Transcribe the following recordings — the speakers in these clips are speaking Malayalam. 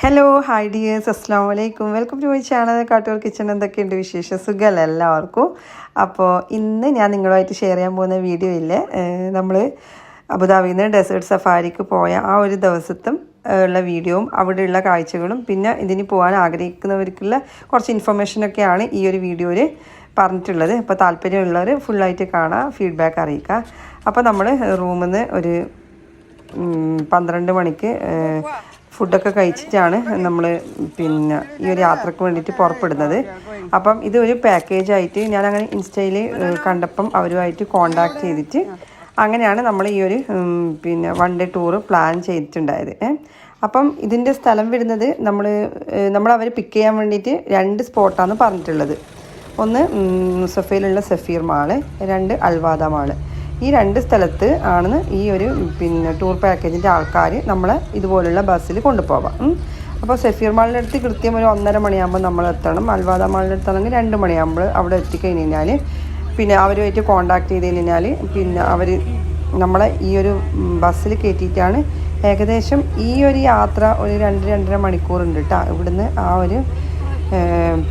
ഹലോ ഹായ് ഡിയേഴ്സ് അസ്സാം വലൈക്കും welcome to my channel Kattoor kitchen എന്തൊക്കെയുണ്ട് വിശേഷ? സുഖമല്ല എല്ലാവർക്കും? അപ്പോൾ ഇന്ന് ഞാൻ നിങ്ങളുമായിട്ട് ഷെയർ ചെയ്യാൻ പോകുന്ന വീഡിയോ ഇല്ലേ? നമ്മൾ അബുദാബിയിൽ നിന്ന് ഡെസേർട്ട് സഫാരിക്ക് പോയ ആ ഒരു ദിവസത്തും ഉള്ള വീഡിയോയും അവിടെയുള്ള കാഴ്ചകളും പിന്നെ ഇതിന് പോകാൻ ആഗ്രഹിക്കുന്നവർക്കുള്ള കുറച്ച് ഇൻഫർമേഷനൊക്കെയാണ് ഈ ഒരു വീഡിയോയിൽ പറഞ്ഞിട്ടുള്ളത്. അപ്പോൾ താല്പര്യമുള്ളവർ ഫുള്ളായിട്ട് കാണാം ഫീഡ്ബാക്ക് അറിയിക്കുക അപ്പോൾ നമ്മൾ റൂമിൽ നിന്ന് ഒരു പന്ത്രണ്ട് മണിക്ക് ഫുഡൊക്കെ കഴിച്ചിട്ടാണ് നമ്മൾ പിന്നെ ഈ ഒരു യാത്രയ്ക്ക് വേണ്ടിയിട്ട് പുറപ്പെടുന്നത്. അപ്പം ഇത് ഒരു പാക്കേജ് ആയിട്ട് ഞാൻ അങ്ങനെ ഇൻസ്റ്റയിൽ കണ്ടപ്പം അവരുമായിട്ട് കോണ്ടാക്ട് ചെയ്തിട്ട് അങ്ങനെയാണ് നമ്മൾ ഈ ഒരു പിന്നെ വൺ ഡേ ടൂറ് പ്ലാൻ ചെയ്തിട്ടുണ്ടായത്. അപ്പം ഇതിന്റെ സ്ഥലം വരുന്നത് നമ്മൾ നമ്മൾ അവർ പിക്ക് ചെയ്യാൻ വേണ്ടിയിട്ട് രണ്ട് സ്പോട്ടാണ് പറഞ്ഞിട്ടുള്ളത്. ഒന്ന് മുസഫയിലുള്ള സഫീർ മാൾ രണ്ട് അൽവാദ മാൾ. ഈ രണ്ട് സ്ഥലത്ത് ആണ് ഈ ഒരു പിന്നെ ടൂർ പാക്കേജിന്റെ ആൾക്കാർ നമ്മളെ ഇതുപോലുള്ള ബസ്സിൽ കൊണ്ടുപോകാം അപ്പോൾ സെഫീർ മാളിന്റെ അടുത്ത് കൃത്യം ഒരു ഒന്നര മണിയാകുമ്പോൾ നമ്മൾ എത്തണം. അൽവാദ മാളിന്റെ അടുത്താണെങ്കിൽ രണ്ട് മണിയാകുമ്പോൾ അവിടെ എത്തിക്കഴിഞ്ഞ് കഴിഞ്ഞാൽ പിന്നെ അവരുമായിട്ട് കോണ്ടാക്ട് ചെയ്ത് കഴിഞ്ഞാൽ പിന്നെ അവർ നമ്മളെ ഈ ഒരു ബസ്സിൽ കയറ്റിയിട്ടാണ് ഏകദേശം ഈ ഒരു യാത്ര ഒരു രണ്ട് രണ്ടര മണിക്കൂറുണ്ട് കേട്ടോ ഇവിടുന്ന് ആ ഒരു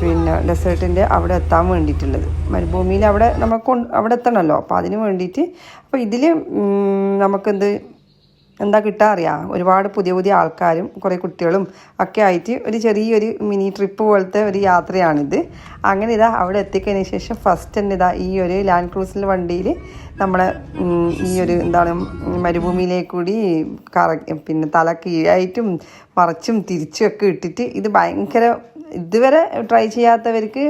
പിന്നെ ഡെസേർട്ടിന്റെ അവിടെ എത്താൻ വേണ്ടിയിട്ടുള്ളത്. മരുഭൂമിയിൽ അവിടെ നമ്മൾ കൊണ്ട് അവിടെ എത്തണമല്ലോ. അപ്പോൾ അതിന് വേണ്ടിയിട്ട് അപ്പോൾ ഇതിൽ നമുക്കെന്ത് എന്താ കിട്ടാൻ അറിയാം? ഒരുപാട് പുതിയ പുതിയ ആൾക്കാരും കുറേ കുട്ടികളും ഒക്കെ ആയിട്ട് ഒരു ചെറിയൊരു മിനി ട്രിപ്പ് പോലത്തെ ഒരു യാത്രയാണിത്. അങ്ങനെ ഇതാ അവിടെ എത്തിക്കഴിഞ്ഞ ശേഷം ഫസ്റ്റ് തന്നെ ഇതാ ഈ ഒരു ലാൻഡ് ക്രൂസിൽ വണ്ടിയിൽ നമ്മളെ ഈ ഒരു എന്താണ് മരുഭൂമിയിലേക്ക് കൂടി കറ പിന്നെ തല കീഴായിട്ടും മറച്ചും തിരിച്ചും ഒക്കെ ഇട്ടിട്ട് ഇത് ഭയങ്കര ഇതുവരെ ട്രൈ ചെയ്യാത്തവർക്ക്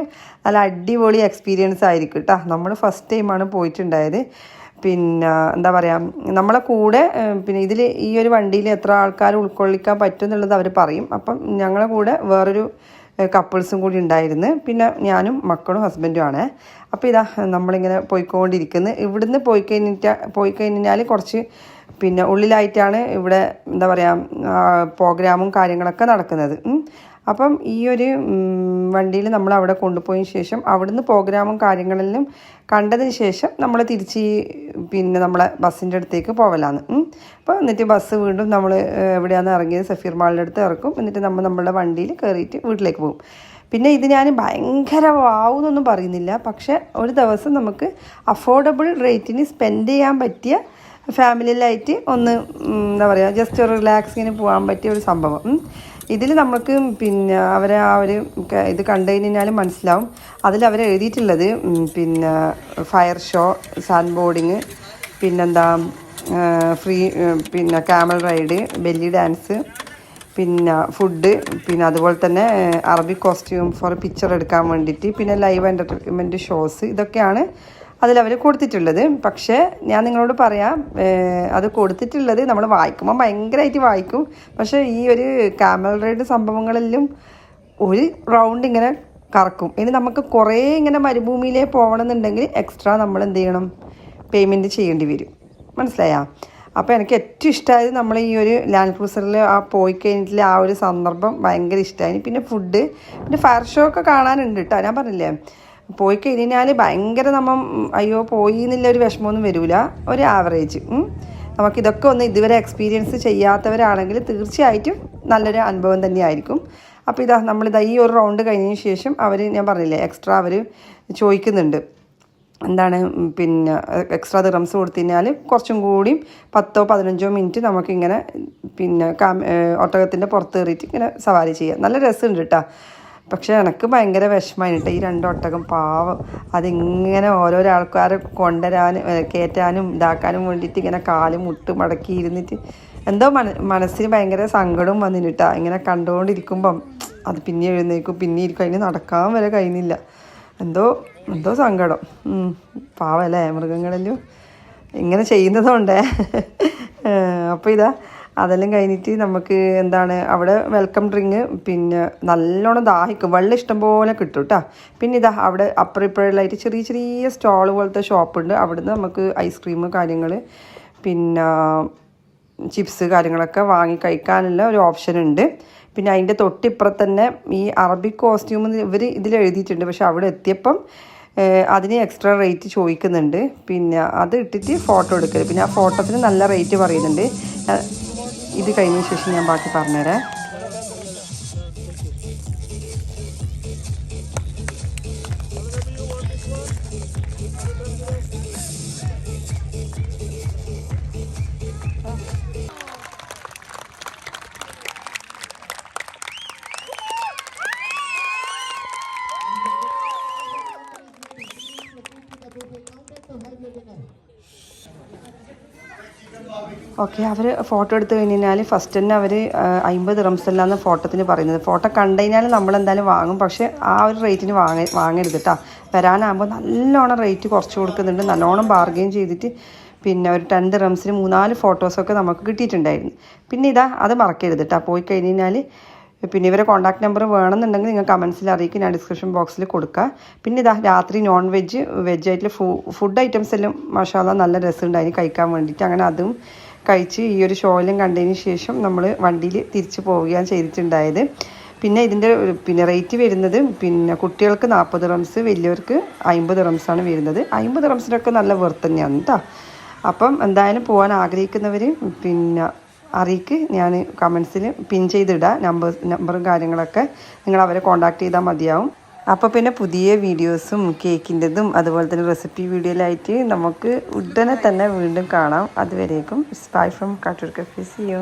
നല്ല അടിപൊളി എക്സ്പീരിയൻസ് ആയിരിക്കും കേട്ടോ നമ്മൾ ഫസ്റ്റ് ടൈമാണ് പോയിട്ടുണ്ടായത്. പിന്നെ എന്താ പറയുക നമ്മളെ കൂടെ പിന്നെ ഇതിൽ ഈ ഒരു വണ്ടിയിൽ എത്ര ആൾക്കാർ ഉൾക്കൊള്ളിക്കാൻ പറ്റും എന്നുള്ളത് അവർ പറയും. അപ്പം ഞങ്ങളെ കൂടെ വേറൊരു കപ്പിൾസും കൂടി ഉണ്ടായിരുന്നു. പിന്നെ ഞാനും മക്കളും ഹസ്ബൻഡും ആണ്. അപ്പോൾ ഇതാ നമ്മളിങ്ങനെ പോയിക്കൊണ്ടിരിക്കുന്നു. ഇവിടുന്ന് പോയി കഴിഞ്ഞിട്ട് പോയി കഴിഞ്ഞാൽ കുറച്ച് പിന്നെ ഉള്ളിലായിട്ടാണ് ഇവിടെ എന്താ പറയുക പ്രോഗ്രാമും കാര്യങ്ങളൊക്കെ നടക്കുന്നത്. അപ്പം ഈ ഒരു വണ്ടിയിൽ നമ്മൾ അവിടെ കൊണ്ടുപോയതിന് ശേഷം അവിടുന്ന് പ്രോഗ്രാമും കാര്യങ്ങളെല്ലാം കണ്ടതിന് ശേഷം നമ്മൾ തിരിച്ച് പിന്നെ നമ്മളെ ബസ്സിന്റെ അടുത്തേക്ക് പോവലാണ് അപ്പോൾ എന്നിട്ട് ബസ് വീണ്ടും നമ്മൾ എവിടെയാണ് ഇറങ്ങിയത് സഫീർ മാളിന്റെ അടുത്ത് ഇറക്കും. എന്നിട്ട് നമ്മൾ നമ്മളുടെ വണ്ടിയിൽ കയറിയിട്ട് വീട്ടിലേക്ക് പോകും. പിന്നെ ഇത് ഞാൻ ഭയങ്കര വാവുന്നൊന്നും പറയുന്നില്ല. പക്ഷേ ഒരു ദിവസം നമുക്ക് അഫോർഡബിൾ റേറ്റിന് സ്പെൻഡ് ചെയ്യാൻ പറ്റിയ ഫാമിലിയിലായിട്ട് ഒന്ന് എന്താ പറയുക ജസ്റ്റ് ഒരു റിലാക്സിങ്ങിന് പോകാൻ പറ്റിയ ഒരു സംഭവം. ഇതിൽ നമുക്ക് പിന്നെ അവരെ ആ ഒരു ഇത് കണ്ടു കഴിഞ്ഞാൽ മനസ്സിലാവും. അതിൽ അവർ എഴുതിയിട്ടുള്ളത് പിന്നെ ഫയർ ഷോ സാൻഡ് ബോർഡിങ് പിന്നെന്താ ഫ്രീ പിന്നെ ക്യാമൽ റൈഡ് ബെല്ലി ഡാൻസ് പിന്നെ ഫുഡ് പിന്നെ അതുപോലെ തന്നെ അറബി കോസ്റ്റ്യൂം ഫോർ പിക്ചർ എടുക്കാൻ വേണ്ടിയിട്ട് പിന്നെ ലൈവ് എന്റർടൈൻമെന്റ് ഷോസ് ഇതൊക്കെയാണ് അതിലവർ കൊടുത്തിട്ടുള്ളത്. പക്ഷേ ഞാൻ നിങ്ങളോട് പറയാം അത് കൊടുത്തിട്ടുള്ളത് നമ്മൾ വായിക്കുമ്പോൾ ഭയങ്കരമായിട്ട് വായിക്കും. പക്ഷേ ഈ ഒരു കാമൽ റൈഡ് സംഭവങ്ങളിലും ഒരു റൗണ്ട് ഇങ്ങനെ കറക്കും. ഇനി നമുക്ക് കുറേ ഇങ്ങനെ മരുഭൂമിയിലേ പോകണമെന്നുണ്ടെങ്കിൽ എക്സ്ട്രാ നമ്മൾ എന്ത് ചെയ്യണം? പേയ്മെന്റ് ചെയ്യേണ്ടി വരും. മനസ്സിലായാ? അപ്പോൾ എനിക്ക് ഏറ്റവും ഇഷ്ടമായത് നമ്മൾ ഈ ഒരു ലാൻഡ് ക്രൂസറിൽ ആ പോയി കഴിഞ്ഞിട്ടുള്ള ആ ഒരു സന്ദർഭം ഭയങ്കര ഇഷ്ടമായി. പിന്നെ ഫുഡ് പിന്നെ ഫയർ ഷോ ഒക്കെ കാണാനുണ്ട് കേട്ടോ ഞാൻ പറഞ്ഞില്ലേ? പോയി കഴിഞ്ഞാൽ ഭയങ്കര നമ്മൾ അയ്യോ പോയി എന്നുള്ള ഒരു വിഷമമൊന്നും വരില്ല ഒരു ആവറേജ് നമുക്കിതൊക്കെ ഒന്ന് ഇതുവരെ എക്സ്പീരിയൻസ് ചെയ്യാത്തവരാണെങ്കിൽ തീർച്ചയായിട്ടും നല്ലൊരു അനുഭവം തന്നെയായിരിക്കും. അപ്പോൾ ഇതാ നമ്മളിതാ ഈ ഒരു റൗണ്ട് കഴിഞ്ഞതിന് ശേഷം അവർ ഞാൻ പറഞ്ഞില്ലേ എക്സ്ട്രാ അവർ ചോദിക്കുന്നുണ്ട് എന്താണ് പിന്നെ എക്സ്ട്രാ ദിറംസ് കൊടുത്തു കഴിഞ്ഞാൽ കുറച്ചും കൂടി പത്തോ പതിനഞ്ചോ മിനിറ്റ് നമുക്കിങ്ങനെ പിന്നെ കാ ഒട്ടകത്തിന്റെ പുറത്ത് കയറിയിട്ട് ഇങ്ങനെ സവാരി ചെയ്യാം. നല്ല രസമുണ്ട് കേട്ടോ പക്ഷേ എനിക്ക് ഭയങ്കര വിഷമമായി കേട്ടോ ഈ രണ്ടൊട്ടകം പാവം. അതിങ്ങനെ ഓരോരോ ആൾക്കാരെ കൊണ്ടുവരാനും കയറ്റാനും ഇതാക്കാനും വേണ്ടിയിട്ട് ഇങ്ങനെ കാൽ മുട്ട് മടക്കി ഇരുന്നിട്ട് എന്തോ മന മനസ്സിന് ഭയങ്കര സങ്കടവും വന്നിട്ടാ. ഇങ്ങനെ കണ്ടുകൊണ്ടിരിക്കുമ്പം അത് പിന്നെ എഴുന്നേക്കും പിന്നെ ഇരിക്കും. അതിന് നടക്കാൻ വരെ കഴിയുന്നില്ല. എന്തോ എന്തോ സങ്കടം. പാവല്ലേ മൃഗങ്ങളെല്ലാം? ഇങ്ങനെ ചെയ്യുന്നതുകൊണ്ടേ. അപ്പോൾ ഇതാ അതെല്ലാം കഴിഞ്ഞിട്ട് നമുക്ക് എന്താണ് അവിടെ വെൽക്കം ഡ്രിങ്ക് പിന്നെ നല്ലോണം ദാഹിക്കും. വെള്ളം ഇഷ്ടം പോലെ കിട്ടും കേട്ടോ പിന്നെ ഇതാ അവിടെ അപ്പുറം ചെറിയ ചെറിയ സ്റ്റോൾ പോലത്തെ ഷോപ്പുണ്ട് അവിടുന്ന് നമുക്ക് ഐസ്ക്രീം കാര്യങ്ങൾ പിന്നെ ചിപ്സ് കാര്യങ്ങളൊക്കെ വാങ്ങി കഴിക്കാനുള്ള ഒരു ഓപ്ഷൻ ഉണ്ട്. പിന്നെ അതിന്റെ തൊട്ടിപ്പുറത്ത് തന്നെ ഈ അറബിക് കോസ്റ്റ്യൂം ഇവർ ഇതിൽ എഴുതിയിട്ടുണ്ട്. പക്ഷെ അവിടെ എത്തിയപ്പം അതിന് എക്സ്ട്രാ റേറ്റ് ചോദിക്കുന്നുണ്ട്. പിന്നെ അത് ഇട്ടിട്ട് ഫോട്ടോ എടുക്കൽ പിന്നെ ആ ഫോട്ടോത്തിന് നല്ല റേറ്റ് പറയുന്നുണ്ട്. ഇത് കഴിഞ്ഞ ശേഷം ഞാൻ ബാക്കി പറഞ്ഞുതരാം. ഓക്കെ അവർ ഫോട്ടോ എടുത്ത് കഴിഞ്ഞാൽ ഫസ്റ്റ് തന്നെ അവർ അമ്പത് റംസല്ലാന്ന് ഫോട്ടോത്തിന് പറയുന്നത് ഫോട്ടോ കണ്ടു കഴിഞ്ഞാൽ നമ്മൾ എന്തായാലും വാങ്ങും. പക്ഷേ ആ ഒരു റേറ്റിന് വാങ്ങ വാങ്ങരുത് കേട്ടോ വരാനാകുമ്പോൾ നല്ലോണം റേറ്റ് കുറച്ച് കൊടുക്കുന്നുണ്ട്. നല്ലോണം ബാർഗെയിൻ ചെയ്തിട്ട് പിന്നെ ഒരു ടെൻ റംസിന് മൂന്നാൽ ഫോട്ടോസൊക്കെ നമുക്ക് കിട്ടിയിട്ടുണ്ടായിരുന്നു. പിന്നെ ഇതാ അത് മറക്കരുത് കേട്ടോ പോയി കഴിഞ്ഞ് കഴിഞ്ഞാൽ പിന്നെ ഇവരെ കോൺടാക്ട് നമ്പർ വേണമെന്നുണ്ടെങ്കിൽ നിങ്ങൾ കമൻസിൽ അറിയിക്കും. ഞാൻ ഡിസ്ക്രിപ്ഷൻ ബോക്സിൽ കൊടുക്കുക പിന്നെ ഇതാ രാത്രി നോൺ വെജ് വെജ് ആയിട്ടുള്ള ഫുഡ് ഐറ്റംസ് എല്ലാം മഷാല നല്ല രസമുണ്ടായിരുന്നു കഴിക്കാൻ വേണ്ടിയിട്ട്. അങ്ങനെ അതും കഴിച്ച് ഈ ഒരു ഷോയിലും കണ്ടതിന് ശേഷം നമ്മൾ വണ്ടിയിൽ തിരിച്ചു പോവുകയാണ് ചെയ്തിട്ടുണ്ടായത്. പിന്നെ ഇതിന്റെ പിന്നെ റേറ്റ് വരുന്നത് പിന്നെ കുട്ടികൾക്ക് നാൽപ്പത് റംസ് വലിയവർക്ക് അമ്പത് റംസാണ് വരുന്നത്. അമ്പത് റംസിനൊക്കെ നല്ല വെർത്ത് തന്നെയാണ് കേട്ടോ അപ്പം എന്തായാലും പോകാൻ ആഗ്രഹിക്കുന്നവർ പിന്നെ അറിയിക്ക് ഞാൻ കമൻസിൽ പിൻ ചെയ്തിടാം. നമ്പർ നമ്പറും കാര്യങ്ങളൊക്കെ നിങ്ങൾ അവരെ കോൺടാക്ട് ചെയ്താൽ മതിയാവും. അപ്പോൾ പിന്നെ പുതിയ വീഡിയോസും കേക്കിന്റെതും അതുപോലെ തന്നെ റെസിപ്പി വീഡിയോയിലായിട്ട് നമുക്ക് ഉടനെ തന്നെ വീണ്ടും കാണാം. അതുവരേക്കും സ്പൈ ഫ്രം കാട്ടൂർ കഫീസിയോ